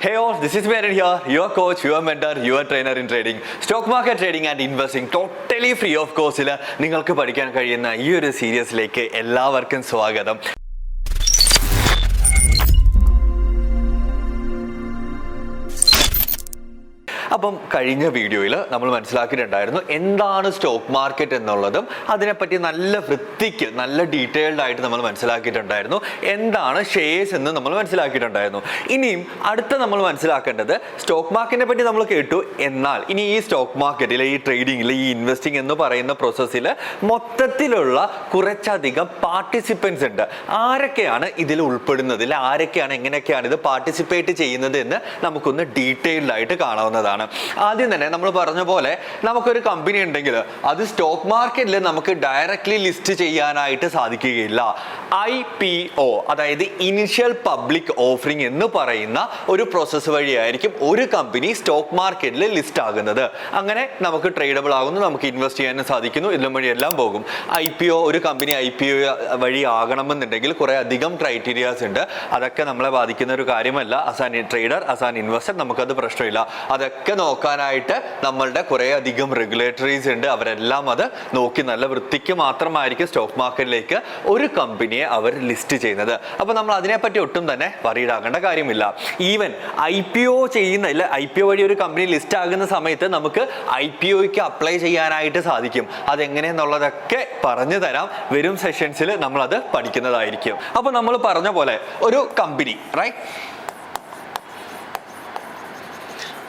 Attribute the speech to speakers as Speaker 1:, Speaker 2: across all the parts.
Speaker 1: Hey all, this is Meron here, your coach, your mentor, your trainer in trading. Stock market trading and investing totally free of കോസ്റ്റിൽ നിങ്ങൾക്ക് പഠിക്കാൻ കഴിയുന്ന ഈ ഒരു സീരീസിലേക്ക് എല്ലാവർക്കും സ്വാഗതം അപ്പം കഴിഞ്ഞ വീഡിയോയിൽ നമ്മൾ മനസ്സിലാക്കിയിട്ടുണ്ടായിരുന്നു എന്താണ് സ്റ്റോക്ക് മാർക്കറ്റ് എന്നുള്ളതും അതിനെപ്പറ്റി നല്ല വൃത്തിക്ക് നല്ല ഡീറ്റെയിൽഡ് ആയിട്ട് നമ്മൾ മനസ്സിലാക്കിയിട്ടുണ്ടായിരുന്നു. എന്താണ് ഷെയർസ് എന്ന് നമ്മൾ മനസ്സിലാക്കിയിട്ടുണ്ടായിരുന്നു. ഇനിയും അടുത്ത നമ്മൾ മനസ്സിലാക്കേണ്ടത് സ്റ്റോക്ക് മാർക്കറ്റിനെ പറ്റി നമ്മൾ കേട്ടു. എന്നാൽ ഇനി ഈ സ്റ്റോക്ക് മാർക്കറ്റിൽ ഈ ട്രേഡിങ്ങിൽ ഈ ഇൻവെസ്റ്റിംഗ് എന്ന് പറയുന്ന പ്രോസസ്സിൽ മൊത്തത്തിലുള്ള കുറച്ചധികം പാർട്ടിസിപ്പൻസ് ഉണ്ട്. ആരൊക്കെയാണ് ഇതിൽ ഉൾപ്പെടുന്നത്? ആരൊക്കെയാണ് എങ്ങനെയൊക്കെയാണ് ഇത് പാർട്ടിസിപ്പേറ്റ് ചെയ്യുന്നത് എന്ന് നമുക്കൊന്ന് ഡീറ്റെയിൽഡ് ആയിട്ട് കാണാവുന്നതാണ്. ആദ്യം തന്നെ നമ്മൾ പറഞ്ഞ പോലെ നമുക്കൊരു കമ്പനി ഉണ്ടെങ്കിൽ അത് സ്റ്റോക്ക് മാർക്കറ്റിൽ നമുക്ക് ഡയറക്റ്റ്ലി ലിസ്റ്റ് ചെയ്യാനായിട്ട് സാധിക്കുകയില്ല. ഐ പി ഒ അതായത് ഇനിഷ്യൽ പബ്ലിക് ഓഫറിംഗ് എന്ന് പറയുന്ന ഒരു പ്രോസസ്സ് വഴിയായിരിക്കും ഒരു കമ്പനി സ്റ്റോക്ക് മാർക്കറ്റിൽ ലിസ്റ്റ് ആകുന്നത്. അങ്ങനെ നമുക്ക് ട്രേഡബിൾ ആകുന്നു നമുക്ക് ഇൻവെസ്റ്റ് ചെയ്യാനും സാധിക്കുന്നു ഇതിലും വഴി എല്ലാം പോകും. ഐ പി ഒ ഒരു കമ്പനി ഐ പി ഒ വഴി ആകണമെന്നുണ്ടെങ്കിൽ കുറെ അധികം ക്രൈറ്റീരിയാസ് ഉണ്ട്. അതൊക്കെ നമ്മളെ ബാധിക്കുന്ന ഒരു കാര്യമല്ല. അസാൻ ട്രേഡർ അസാൻ ഇൻവെസ്റ്റർ നമുക്കത് പ്രശ്നമില്ല. അതൊക്കെ നോക്കാനായിട്ട് നമ്മളുടെ കുറെ അധികം റെഗുലേറ്ററീസ് ഉണ്ട്. അവരെല്ലാം അത് നോക്കി നല്ല വൃത്തിക്ക് മാത്രമായിരിക്കും സ്റ്റോക്ക് മാർക്കറ്റിലേക്ക് ഒരു കമ്പനിയെ അവർ ലിസ്റ്റ് ചെയ്യുന്നത്. അപ്പോൾ നമ്മൾ അതിനെപ്പറ്റി ഒട്ടും തന്നെ worried കാര്യമില്ല. ഈവൻ ഐ പി ഒ ചെയ്യുന്ന ഇല്ല ഐ പി ഒ വഴി ഒരു കമ്പനി ലിസ്റ്റ് ആകുന്ന സമയത്ത് നമുക്ക് ഐ പി ഒക്ക് അപ്ലൈ ചെയ്യാനായിട്ട് സാധിക്കും. അതെങ്ങനെയെന്നുള്ളതൊക്കെ പറഞ്ഞു തരാം. വരും സെഷൻസിൽ നമ്മൾ അത് പഠിക്കുന്നതായിരിക്കും. അപ്പോൾ നമ്മൾ പറഞ്ഞ പോലെ ഒരു കമ്പനി റൈറ്റ്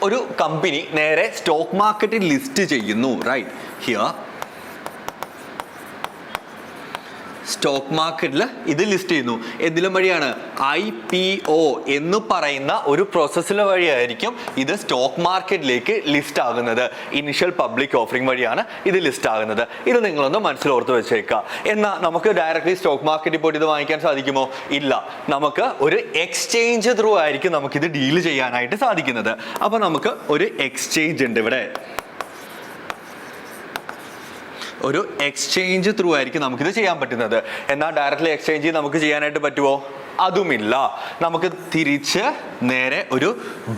Speaker 1: ഒരു കമ്പനി നേരെ സ്റ്റോക്ക് മാർക്കറ്റിൽ ലിസ്റ്റ് ചെയ്യുന്നു റൈറ്റ് ഹിയർ സ്റ്റോക്ക് മാർക്കറ്റിൽ ഇത് ലിസ്റ്റ് ചെയ്യുന്നു. എന്തിലും വഴിയാണ്? ഐ പി ഒ എന്ന് പറയുന്ന ഒരു പ്രോസസ്സിലെ വഴിയായിരിക്കും ഇത് സ്റ്റോക്ക് മാർക്കറ്റിലേക്ക് ലിസ്റ്റ് ആകുന്നത്. ഇനിഷ്യൽ പബ്ലിക് ഓഫറിംഗ് വഴിയാണ് ഇത് ലിസ്റ്റ് ആകുന്നത്. ഇത് നിങ്ങളൊന്ന് മനസ്സിലോർത്ത് വെച്ചേക്കുക. എന്നാൽ നമുക്ക് ഡയറക്റ്റ്ലി സ്റ്റോക്ക് മാർക്കറ്റിൽ പോയിട്ട് ഇത് വാങ്ങിക്കാൻ സാധിക്കുമോ? ഇല്ല. നമുക്ക് ഒരു എക്സ്ചേഞ്ച് ത്രൂ ആയിരിക്കും നമുക്കിത് ഡീൽ ചെയ്യാനായിട്ട് സാധിക്കുന്നത്. അപ്പോൾ നമുക്ക് ഒരു എക്സ്ചേഞ്ച് ഉണ്ട് ഇവിടെ. ഒരു എക്സ്ചേഞ്ച് ത്രൂ ആയിരിക്കും നമുക്കിത് ചെയ്യാൻ പറ്റുന്നത്. എന്നാൽ ഡയറക്റ്റ്ലി എക്സ്ചേഞ്ച് നമുക്ക് ചെയ്യാനായിട്ട് പറ്റുമോ അതുമില്ല. നമുക്ക് തിരിച്ച് നേരെ ഒരു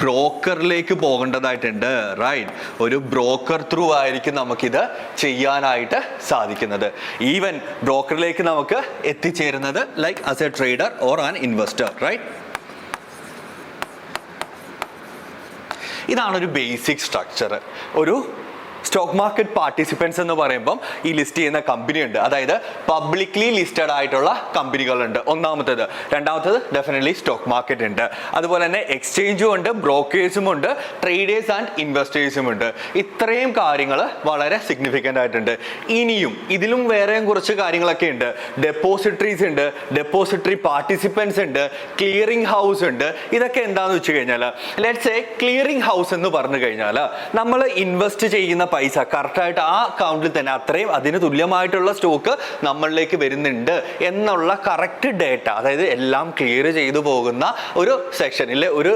Speaker 1: ബ്രോക്കറിലേക്ക് പോകേണ്ടതായിട്ടുണ്ട്. റൈറ്റ് ഒരു ബ്രോക്കർ ത്രൂ ആയിരിക്കും നമുക്കിത് ചെയ്യാനായിട്ട് സാധിക്കുന്നത്. ഈവൻ ബ്രോക്കറിലേക്ക് നമുക്ക് എത്തിച്ചേരുന്നത് like as a trader or an investor right ഇതാണ് ഒരു ബേസിക് സ്ട്രക്ചർ ഒരു സ്റ്റോക്ക് മാർക്കറ്റ് പാർട്ടിസിപ്പൻസ് എന്ന് പറയുമ്പം ഈ ലിസ്റ്റ് ചെയ്യുന്ന കമ്പനി ഉണ്ട്. അതായത് പബ്ലിക്ലി ലിസ്റ്റഡ് ആയിട്ടുള്ള കമ്പനികളുണ്ട് ഒന്നാമത്തേത്. രണ്ടാമത്തേത് ഡെഫിനറ്റ്ലി സ്റ്റോക്ക് മാർക്കറ്റ് ഉണ്ട്. അതുപോലെ തന്നെ എക്സ്ചേഞ്ചും ഉണ്ട് ബ്രോക്കേഴ്സും ഉണ്ട് ട്രേഡേഴ്സ് ആൻഡ് ഇൻവെസ്റ്റേഴ്സും ഉണ്ട്. ഇത്രയും കാര്യങ്ങൾ വളരെ സിഗ്നിഫിക്കന്റ് ആയിട്ടുണ്ട്. ഇനിയും ഇതിലും വേറെയും കുറച്ച് കാര്യങ്ങളൊക്കെ ഉണ്ട്. ഡെപ്പോസിറ്ററീസ് ഉണ്ട് ഡെപ്പോസിറ്ററി പാർട്ടിസിപ്പൻസ് ഉണ്ട് ക്ലിയറിംഗ് ഹൗസ് ഉണ്ട്. ഇതൊക്കെ എന്താണെന്ന് വെച്ച് കഴിഞ്ഞാൽ ലെറ്റ്സ് എ ക്ലിയറിംഗ് ഹൗസ് എന്ന് പറഞ്ഞു കഴിഞ്ഞാൽ നമ്മൾ ഇൻവെസ്റ്റ് ചെയ്യുന്ന പൈസ. കറക്റ്റായിട്ട് ആ അക്കൗണ്ടിൽ തന്നെ അത്രയും അതിന് തുല്യമായിട്ടുള്ള സ്റ്റോക്ക് നമ്മളിലേക്ക് വരുന്നുണ്ട് എന്നുള്ള കറക്റ്റ് ഡേറ്റ അതായത് എല്ലാം ക്ലിയർ ചെയ്തു പോകുന്ന ഒരു സെക്ഷനിലെ ഒരു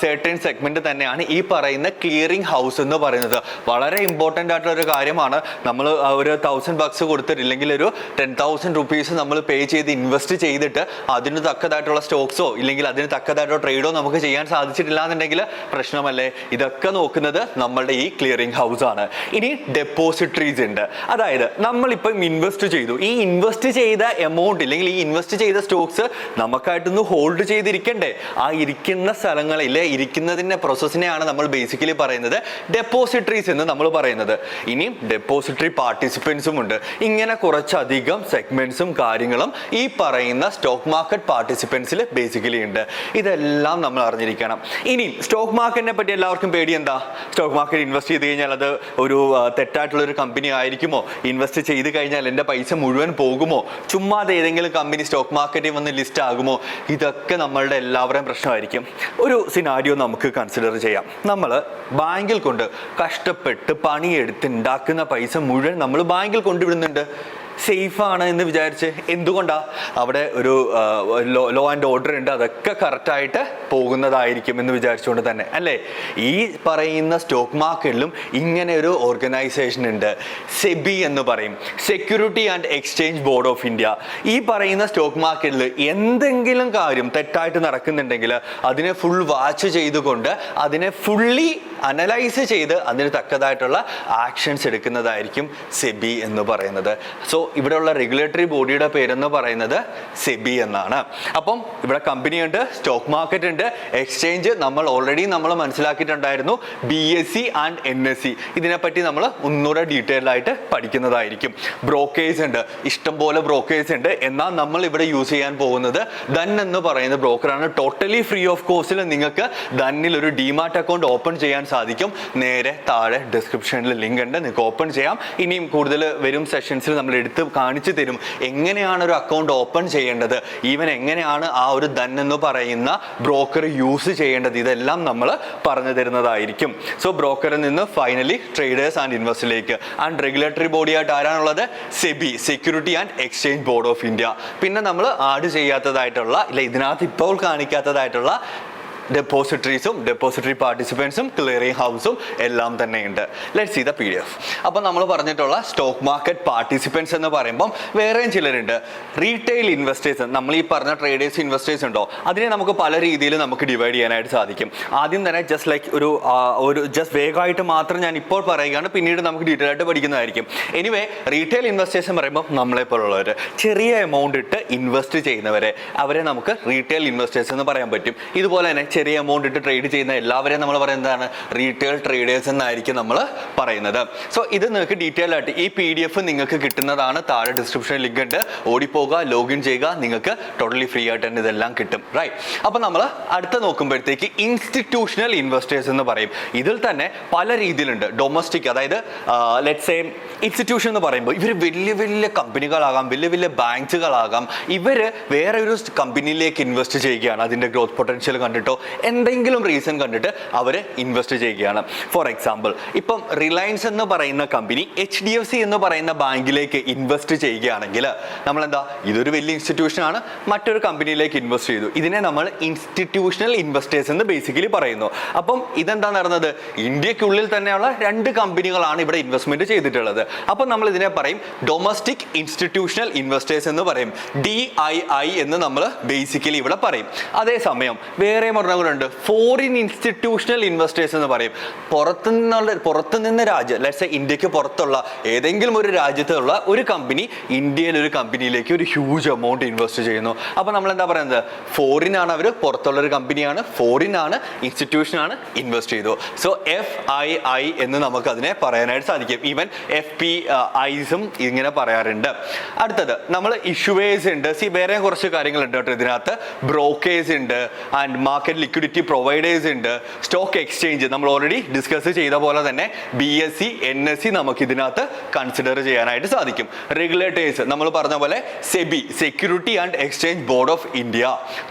Speaker 1: സെർട്ടൺ സെഗ്മെന്റ് തന്നെയാണ് ഈ പറയുന്ന ക്ലിയറിംഗ് ഹൗസ് എന്ന് പറയുന്നത്. വളരെ ഇമ്പോർട്ടന്റ് ആയിട്ടുള്ള ഒരു കാര്യമാണ് നമ്മൾ ഒരു തൗസൻഡ് ബക്സ് കൊടുത്തിട്ടില്ലെങ്കിൽ ഒരു ടെൻ തൗസൻഡ് റുപ്പീസ് നമ്മൾ പേ ചെയ്ത് ഇൻവെസ്റ്റ് ചെയ്തിട്ട് അതിന് തക്കതായിട്ടുള്ള സ്റ്റോക്സോ ഇല്ലെങ്കിൽ അതിന് തക്കതായിട്ടുള്ള ട്രേഡോ നമുക്ക് ചെയ്യാൻ സാധിച്ചിട്ടില്ല എന്നുണ്ടെങ്കിൽ പ്രശ്നമല്ലേ? ഇതൊക്കെ നോക്കുന്നത് നമ്മളുടെ ഈ ക്ലിയറിംഗ് ഹൗസ് ആണ്. ഇനി ഡെപ്പോസിറ്ററീസ് ഉണ്ട്. അതായത് നമ്മളിപ്പം ഇൻവെസ്റ്റ് ചെയ്തു. ഈ ഇൻവെസ്റ്റ് ചെയ്ത എമൗണ്ട് ഇല്ലെങ്കിൽ ഈ ഇൻവെസ്റ്റ് ചെയ്ത സ്റ്റോക്സ് നമുക്കായിട്ടൊന്ന് ഹോൾഡ് ചെയ്തിരിക്കണ്ടേ. ആ ഇരിക്കുന്ന സ്ഥലങ്ങളിലെ ഇരിക്കുന്നതിന്റെ പ്രോസസ്സിനെയാണ് നമ്മൾ ബേസിക്കലി പറയുന്നത് ഡെപ്പോസിറ്ററീസ് എന്ന് നമ്മൾ പറയുന്നത്. ഇനിയും ഡെപ്പോസിറ്ററി പാർട്ടിസിപ്പൻസും ഉണ്ട്. ഇങ്ങനെ കുറച്ചധികം സെഗ്മെന്റ്സും കാര്യങ്ങളും ഈ പറയുന്ന സ്റ്റോക്ക് മാർക്കറ്റ് പാർട്ടിസിപ്പൻസിൽ ബേസിക്കലി ഉണ്ട്. ഇതെല്ലാം നമ്മൾ അറിഞ്ഞിരിക്കണം. ഇനി സ്റ്റോക്ക് മാർക്കറ്റിനെ പറ്റി എല്ലാവർക്കും പേടി എന്താ സ്റ്റോക്ക് മാർക്കറ്റ് ഇൻവെസ്റ്റ് ചെയ്ത് കഴിഞ്ഞാൽ അത് ഒരു തെറ്റായിട്ടുള്ളൊരു കമ്പനി ആയിരിക്കുമോ? ഇൻവെസ്റ്റ് ചെയ്ത് കഴിഞ്ഞാൽ എന്റെ പൈസ മുഴുവൻ പോകുമോ? ചുമ്മാതെ ഏതെങ്കിലും കമ്പനി സ്റ്റോക്ക് മാർക്കറ്റിൽ വന്ന് ലിസ്റ്റ് ആകുമോ? ഇതൊക്കെ നമ്മളുടെ എല്ലാവരുടെയും പ്രശ്നമായിരിക്കും. ഒരു സിനാരിയോ നമുക്ക് കൺസിഡർ ചെയ്യാം. നമ്മൾ ബാങ്കിൽ കൊണ്ട് കഷ്ടപ്പെട്ട് പണിയെടുത്ത് ഉണ്ടാക്കുന്ന പൈസ മുഴുവൻ നമ്മൾ ബാങ്കിൽ കൊണ്ടുവിടുന്നുണ്ട്. സേഫ് ആണ് എന്ന് വിചാരിച്ച് എന്തുകൊണ്ടാ അവിടെ ഒരു ലോ ആൻഡ് ഓർഡർ ഉണ്ട് അതൊക്കെ കറക്റ്റായിട്ട് പോകുന്നതായിരിക്കും എന്ന് വിചാരിച്ചുകൊണ്ട് തന്നെ അല്ലേ? ഈ പറയുന്ന സ്റ്റോക്ക് മാർക്കറ്റിലും ഇങ്ങനെ ഒരു ഓർഗനൈസേഷൻ ഉണ്ട് സെബി എന്ന് പറയും security and exchange board of India ഈ പറയുന്ന സ്റ്റോക്ക് മാർക്കറ്റിൽ എന്തെങ്കിലും കാര്യം തെറ്റായിട്ട് നടക്കുന്നുണ്ടെങ്കിൽ അതിനെ ഫുൾ വാച്ച് ചെയ്തുകൊണ്ട് അതിനെ ഫുള്ളി അനലൈസ് ചെയ്ത് അതിന് തക്കതായിട്ടുള്ള ആക്ഷൻസ് എടുക്കുന്നതായിരിക്കും സെബി എന്ന് പറയുന്നത്. സോ ഇവിടെയുള്ള റെഗുലേറ്ററി ബോഡിയുടെ പേരെന്ന് പറയുന്നത് സെബി എന്നാണ്. അപ്പം ഇവിടെ കമ്പനി ഉണ്ട് സ്റ്റോക്ക് മാർക്കറ്റ് ഉണ്ട് എക്സ്ചേഞ്ച് നമ്മൾ ഓൾറെഡി നമ്മൾ മനസ്സിലാക്കിയിട്ടുണ്ടായിരുന്നു B S C and N S C ഇതിനെപ്പറ്റി നമ്മൾ ഒന്നുകൂടെ ഡീറ്റെയിൽ ആയിട്ട് പഠിക്കുന്നതായിരിക്കും. ബ്രോക്കേഴ്സ് ഉണ്ട് ഇഷ്ടംപോലെ ബ്രോക്കേഴ്സ് ഉണ്ട്. എന്നാൽ നമ്മൾ ഇവിടെ യൂസ് ചെയ്യാൻ പോകുന്നത് ധൻ എന്ന് പറയുന്ന ബ്രോക്കറാണ് ടോട്ടലി ഫ്രീ ഓഫ് കോസ്റ്റിൽ നിങ്ങൾക്ക് ദന്നിൽ ഒരു ഡിമാർട്ട് അക്കൗണ്ട് ഓപ്പൺ ചെയ്യാൻ സാധിക്കും. നേരെ താഴെ ഡിസ്ക്രിപ്ഷനിൽ ലിങ്ക് ഉണ്ട് നിങ്ങൾക്ക് ഓപ്പൺ ചെയ്യാം. ഇനിയും കൂടുതൽ വരും സെഷൻസിൽ നമ്മൾ എടുത്ത് കാണിച്ചു തരും. എങ്ങനെയാണ് ഒരു അക്കൗണ്ട് ഓപ്പൺ ചെയ്യേണ്ടത്? ഈവൻ എങ്ങനെയാണ് ആ ഒരു ധൻ എന്ന് പറയുന്ന ബ്രോക്കർ യൂസ് ചെയ്യേണ്ടത്? ഇതെല്ലാം നമ്മൾ പറഞ്ഞു തരുന്നതായിരിക്കും. സോ ബ്രോക്കറിൽ നിന്ന് ഫൈനലി ട്രേഡേഴ്സ് ആൻഡ് ഇൻവെസ്റ്ററിലേക്ക് ആൻഡ് റെഗുലേറ്ററി ബോഡി ആയിട്ട് ആരാണുള്ളത്? SEBI security and exchange board of India പിന്നെ നമ്മൾ ആഡ് ചെയ്യാത്തതായിട്ടുള്ള ഇല്ല ഇതിനകത്ത് ഇപ്പോൾ കാണിക്കാത്തതായിട്ടുള്ള ഡെപ്പോസിറ്ററീസും ഡെപ്പോസിറ്ററി പാർട്ടിസിപ്പൻസും ക്ലിയറിംഗ് ഹൗസും എല്ലാം തന്നെയുണ്ട്. Let see the P D F അപ്പോൾ നമ്മൾ പറഞ്ഞിട്ടുള്ള സ്റ്റോക്ക് മാർക്കറ്റ് പാർട്ടിസിപ്പൻസ് എന്ന് പറയുമ്പം വേറെയും ചിലരുണ്ട്. റീറ്റെയിൽ ഇൻവെസ്റ്റേഴ്സ് നമ്മൾ ഈ പറഞ്ഞ ട്രേഡേഴ്സ് ഇൻവെസ്റ്റേഴ്സ് ഉണ്ടോ? അതിനെ നമുക്ക് പല രീതിയിൽ നമുക്ക് ഡിവൈഡ് ചെയ്യാനായിട്ട് സാധിക്കും. ആദ്യം തന്നെ ജസ്റ്റ് ലൈക്ക് ഒരു ഒരു ജസ്റ്റ് വേഗമായിട്ട് മാത്രം ഞാൻ ഇപ്പോൾ പറയുകയാണ്. പിന്നീട് നമുക്ക് ഡീറ്റെയിൽ ആയിട്ട് പഠിക്കുന്നതായിരിക്കും. എനിവേ റീറ്റെയിൽ ഇൻവെസ്റ്റേഴ്സ് എന്ന് പറയുമ്പോൾ നമ്മളെ പോലുള്ളവർ ചെറിയ എമൗണ്ട് ഇട്ട് ഇൻവെസ്റ്റ് ചെയ്യുന്നവരെ അവരെ നമുക്ക് റീറ്റെയിൽ ഇൻവെസ്റ്റേഴ്സ് എന്ന് പറയാൻ പറ്റും. ഇതുപോലെ തന്നെ ചെറിയ എമൗണ്ട് ഇട്ട് ട്രേഡ് ചെയ്യുന്ന എല്ലാവരെയും നമ്മൾ പറയുന്നതാണ് റീറ്റെയിൽ ട്രേഡേഴ്സ് എന്നായിരിക്കും നമ്മൾ പറയുന്നത്. സോ ഇത് നിങ്ങൾക്ക് ഡീറ്റെയിൽ ആയിട്ട് ഈ പി ഡി എഫ് നിങ്ങൾക്ക് കിട്ടുന്നതാണ്. താഴെ ഡിസ്ക്രിപ്ഷൻ ലിങ്ക് ഉണ്ട് ഓടിപ്പോകുക ലോഗിൻ ചെയ്യുക നിങ്ങൾക്ക് ടോട്ടലി ഫ്രീ ആയിട്ട് തന്നെ ഇതെല്ലാം കിട്ടും. റൈറ്റ് അപ്പോൾ നമ്മൾ അടുത്ത നോക്കുമ്പോഴത്തേക്ക് ഇൻസ്റ്റിറ്റ്യൂഷണൽ ഇൻവെസ്റ്റേഴ്സ് എന്ന് പറയും. ഇതിൽ തന്നെ പല രീതിയിലുണ്ട്. ഡൊമസ്റ്റിക് അതായത് ലെറ്റ് സേ ഇൻസ്റ്റിറ്റ്യൂഷൻ എന്ന് പറയുമ്പോൾ ഇവർ വലിയ വലിയ കമ്പനികളാകാം വലിയ വലിയ ബാങ്കുകളാകാം ഇവർ വേറെ ഒരു കമ്പനിയിലേക്ക് ഇൻവെസ്റ്റ് ചെയ്യുകയാണ്. അതിന്റെ ഗ്രോത്ത് പൊട്ടൻഷ്യൽ കണ്ടിട്ടോ? എന്തെങ്കിലും റീസൺ കണ്ടിട്ട് അവർ ഇൻവെസ്റ്റ് ചെയ്യുകയാണ്. ഫോർ എക്സാമ്പിൾ ഇപ്പം റിലയൻസ് എന്ന് പറയുന്ന company H D F C എന്ന് പറയുന്ന ബാങ്കിലേക്ക് ഇൻവെസ്റ്റ് ചെയ്യുകയാണെങ്കിൽ നമ്മൾ എന്താ ഇതൊരു വലിയ ഇൻസ്റ്റിറ്റ്യൂഷൻ ആണ്. മറ്റൊരു കമ്പനിയിലേക്ക് ഇൻവെസ്റ്റ് ചെയ്തു. ഇതിനെ നമ്മൾ ഇൻസ്റ്റിറ്റ്യൂഷണൽ ഇൻവെസ്റ്റേഴ്സ് എന്ന് ബേസിക്കലി പറയുന്നു. അപ്പം ഇതെന്താ നടന്നത്? ഇന്ത്യക്കുള്ളിൽ തന്നെയുള്ള രണ്ട് കമ്പനികളാണ് ഇവിടെ ഇൻവെസ്റ്റ്മെന്റ് ചെയ്തിട്ടുള്ളത്. അപ്പം നമ്മൾ ഇതിനെ പറയും ഡൊമസ്റ്റിക് ഇൻസ്റ്റിറ്റ്യൂഷണൽ ഇൻവെസ്റ്റേഴ്സ് എന്ന് പറയും. ഡി ഐ ഐ എന്ന് നമ്മൾ ബേസിക്കലി ഇവിടെ പറയും. അതേസമയം വേറെ ഒരെണ്ണങ്ങളുണ്ട് ഫോറിൻ ഇൻസ്റ്റിറ്റ്യൂഷണൽ ഇൻവെസ്റ്റേഴ്സ് എന്ന് പറയും. പുറത്തു നിന്നുള്ള പുറത്തു നിന്ന് രാജ്യം ലെറ്റ്സ് ഇന്ത്യയ്ക്ക് പുറത്തുള്ള ഏതെങ്കിലും ഒരു രാജ്യത്തുള്ള ഒരു കമ്പനി ഇന്ത്യയിൽ ഒരു കമ്പനിയിലേക്ക് ഒരു ഹ്യൂജ് എമൗണ്ട് ഇൻവെസ്റ്റ് ചെയ്യുന്നു. അപ്പോൾ നമ്മൾ എന്താ പറയുന്നത്? ഫോറിൻ ആണ് അവർ പുറത്തുള്ള ഒരു കമ്പനിയാണ് ഫോറിൻ ആണ് ഇൻസ്റ്റിറ്റ്യൂഷൻ ആണ് ഇൻവെസ്റ്റ് ചെയ്തു. സോ എഫ് ഐ ഐ എന്ന് നമുക്ക് അതിനെ പറയാനായിട്ട് സാധിക്കും. ഈവൻ എഫ് പി ഐസും ഇങ്ങനെ പറയാറുണ്ട്. അടുത്തത് നമ്മൾ ഇഷ്യൂവേഴ്സ് ഉണ്ട്. സി വേറെ കുറച്ച് കാര്യങ്ങളുണ്ട് കേട്ടോ ഇതിനകത്ത്. ബ്രോക്കേഴ്സ് ഉണ്ട്. ആൻഡ് മാർക്കറ്റ് ലിക്വിഡിറ്റി പ്രൊവൈഡേഴ്സ് ഉണ്ട്. സ്റ്റോക്ക് എക്സ്ചേഞ്ച് നമ്മൾ ഓൾറെഡി ഡിസ്കസ് ചെയ്ത പോലെ തന്നെ B S C N S C നമുക്ക് ഇതിനകത്ത് കൺസിഡർ ചെയ്യാനായിട്ട് സാധിക്കും. റെഗുലേറ്റേഴ്സ് നമ്മൾ പറഞ്ഞ പോലെ SEBI security and exchange board of India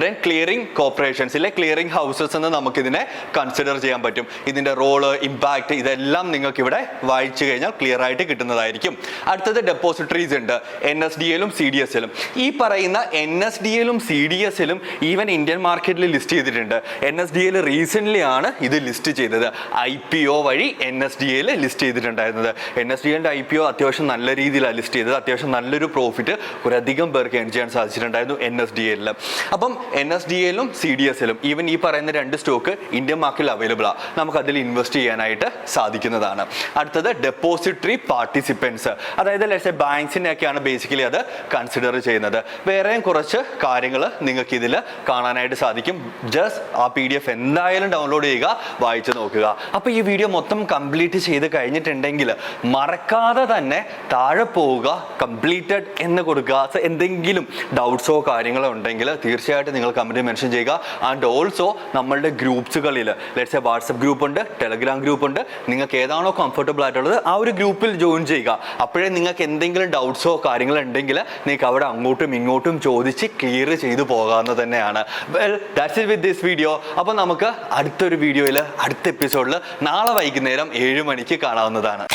Speaker 1: then clearing corporations കോർപ്പറേഷൻസിലെ clearing houses എന്ന് നമുക്കിതിനെ കൺസിഡർ ചെയ്യാൻ പറ്റും. ഇതിന്റെ റോൾ ഇമ്പാക്ട് ഇതെല്ലാം നിങ്ങൾക്ക് ഇവിടെ വായിച്ചു കഴിഞ്ഞാൽ ക്ലിയർ ആയിട്ട് കിട്ടുന്നതായിരിക്കും. അടുത്തത് ഡെപ്പോസിറ്ററീസ് ഉണ്ട്. എൻ എസ് ഡി എല്ലും സി ഡി എസ് എല്ലും ഈ പറയുന്ന എൻ എസ് ഡി എല്ലും സി ഡി എസ് എല്ലും ഈവൻ ഇന്ത്യൻ മാർക്കറ്റിൽ ലിസ്റ്റ് ചെയ്തിട്ടുണ്ട്. N S D L recent ആണ് ഇത് ലിസ്റ്റ് ചെയ്തത്. ഐ പി ഒ വഴി N S D L list ചെയ്തിട്ടുണ്ടായിരുന്നത്. എൻ എസ് ഡി എല്ലിന്റെ ഐ പി ഒ അത്യാവശ്യം നല്ല രീതിയിലാണ് ലിസ്റ്റ് ചെയ്തത്. അത്യാവശ്യം നല്ലൊരു പ്രോഫിറ്റ് ഒരധികം പേർക്ക് എൻ ചെയ്യാൻ സാധിച്ചിട്ടുണ്ടായിരുന്നു എൻ എസ് ഡി എല്ലിൽ അപ്പം എൻ എസ് ഡി എല്ലും സി ഡി എസ് എല്ലും ഈവൻ ഈ പറയുന്ന രണ്ട് സ്റ്റോക്ക് ഇന്ത്യൻ മാർക്കറ്റിൽ അവൈലബിൾ ആണ് നമുക്ക് അതിൽ ഇൻവെസ്റ്റ് ചെയ്യാനായിട്ട് സാധിക്കുന്നതാണ്. അടുത്തത് ഡെപ്പോസിറ്ററി പാർട്ടിസിപ്പൻസ് അതായത് ലെറ്റ്സ് ബാങ്ക്സിനെ ഒക്കെയാണ് ബേസിക്കലി അത് കൺസിഡർ ചെയ്യുന്നത്. വേറെയും കുറച്ച് കാര്യങ്ങൾ നിങ്ങൾക്ക് ഇതിൽ കാണാനായിട്ട് സാധിക്കും. ജസ്റ്റ് ആ പി ഡി എഫ് എന്തായാലും ഡൗൺലോഡ് ചെയ്യുക വായിച്ചു നോക്കുക. അപ്പോൾ ഈ വീഡിയോ മൊത്തം കംപ്ലീറ്റ് ചെയ്ത് കഴിഞ്ഞിട്ടുണ്ടെങ്കിൽ മറക്കാതെ തന്നെ താഴെ പോവുക കംപ്ലീറ്റഡ് എന്ന് കൊടുക്കുക. എന്തെങ്കിലും ഡൗട്ട്സോ കാര്യങ്ങളോ ഉണ്ടെങ്കിൽ തീർച്ചയായിട്ടും നിങ്ങൾ കമന്റ് മെൻഷൻ ചെയ്യുക. ആൻഡ് ഓൾസോ നമ്മളുടെ ഗ്രൂപ്പ്സുകളിൽ ലെറ്റ്സ് എ വാട്സപ്പ് ഗ്രൂപ്പ് ഉണ്ട് ടെലഗ്രാം ഗ്രൂപ്പ് ഉണ്ട്. നിങ്ങൾക്ക് ഏതാണോ കംഫർട്ടബിൾ ആയിട്ടുള്ളത് ആ ഒരു ഗ്രൂപ്പിൽ ജോയിൻ ചെയ്യുക. അപ്പോഴേ നിങ്ങൾക്ക് എന്തെങ്കിലും ഡൗട്ട്സോ കാര്യങ്ങളോ ഉണ്ടെങ്കിൽ നിങ്ങൾക്ക് അവിടെ അങ്ങോട്ടും ഇങ്ങോട്ടും ചോദിച്ച് ക്ലിയർ ചെയ്തു പോകാവുന്ന തന്നെയാണ്. Well that's it with this video അപ്പോൾ നമുക്ക് അടുത്തൊരു വീഡിയോയിൽ അടുത്ത എപ്പിസോഡിൽ നാളെ വൈകുന്നേരം ഏഴ് മണിക്ക് കാണാവുന്നതാണ്.